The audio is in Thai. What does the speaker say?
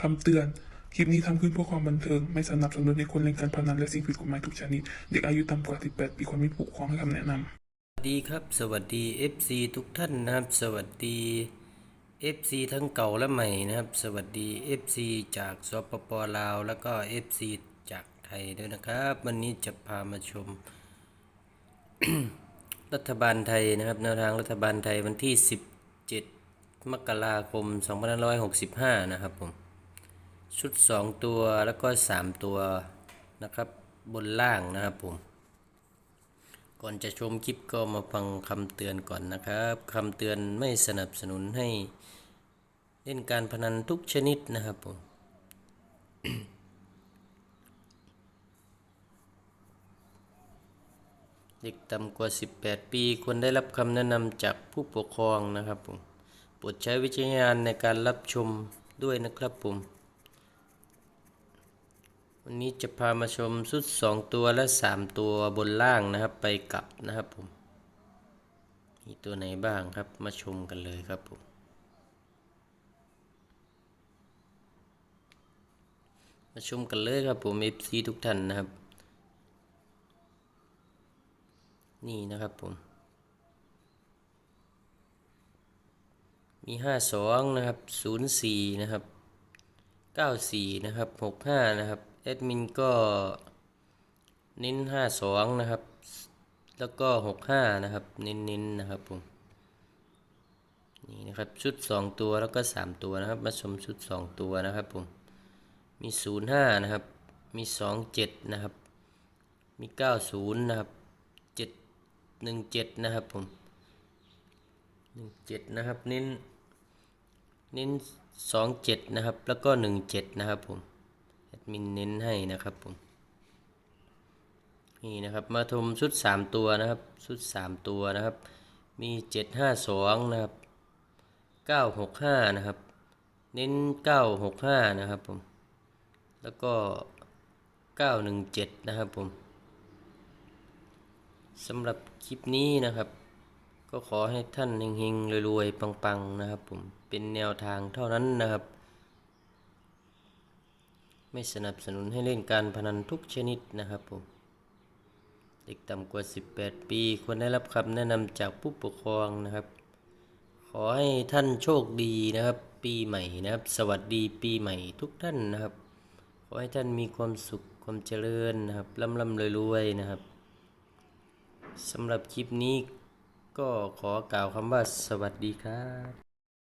คำเตือน คลิปนี้ทำขึ้นเพื่อความบันเทิง ไม่สนับสนุนให้คนเล่นการพนันและสิ่งผิดกฎหมายทุกชนิด เด็กอายุต่ำกว่า 18 ปีควรมีผู้ปกครองให้คำแนะนำสวัสดีครับ สวัสดี FC ทุกท่านนะครับ สวัสดี FC ทั้งเก่าและใหม่นะครับ สวัสดี FC จากสปปลาว แล้วก็ FC จากไทยด้วยนะครับ วันนี้จะพามาชม รัฐบาลไทยนะครับแนวทางรัฐบาลไทยวันที่ 17 มกราคม 2565 นะครับผม ชุด 2 ตัวแล้วก็ 3 ตัวนะครับบนล่างนะครับผม ก่อนจะชมคลิปก็มาฟังคำเตือนก่อนนะครับคำเตือนไม่สนับสนุนให้เล่นการพนันทุกชนิดนะครับผมเด็กต่ำกว่า 18 ปีควรได้รับคำแนะนำจากผู้ปกครองนะครับผมโปรดใช้วิจารณญาณในการรับชมด้วยนะครับผม วันนี้จะพามาชมชุด 2 ตัวและ 3 ตัวบนล่างนะครับ ไปกลับนะครับผม มีตัวไหนบ้างครับมาชมกันเลยครับผม มาชมกันเลยครับผม FC ทุกท่านนะครับ นี่นะครับผม มี 52 นะครับ 04 นะครับ 94 นะครับ 65 นะครับ อดมินก็เน้น 52 นะครับ แล้วก็ 65 นะครับ เน้นๆนะครับผม นี่นะครับ ชุด 2 ตัวแล้วก็ 3 ตัวนะครับ มาชมชุด 2 ตัวนะครับผม มี 05 นะครับ มี 27 นะครับ มี 90 นะครับ 717 นะครับผม 17 นะครับ เน้น เน้น 27 นะครับ แล้วก็ 17 นะครับผม มินเน้นให้นะครับผมนี่นะครับมาชมชุด 3 ตัวนะครับชุด 3 ตัวนะครับ มี 752 นะครับ 965 นะครับ เน้น 965 นะครับผม แล้วก็ 917 นะครับผมสำหรับคลิปนี้นะครับ ก็ขอให้ท่านเฮงๆรวยๆ ปังๆ นะครับผม เป็นแนวทางเท่านั้นนะครับ ไม่สนับสนุนให้เล่นการพนันทุกชนิดนะครับผม เด็กต่ำกว่า 18 ปีควรได้รับคำแนะนำจากผู้ปกครองนะครับ ขอให้ท่านโชคดีนะครับ ปีใหม่นะครับ สวัสดีปีใหม่ทุกท่านนะครับ ขอให้ท่านมีความสุขความเจริญนะครับร่ำร่ำรวยๆนะครับสำหรับคลิปนี้ก็ขอกล่าวคำว่าสวัสดีครับ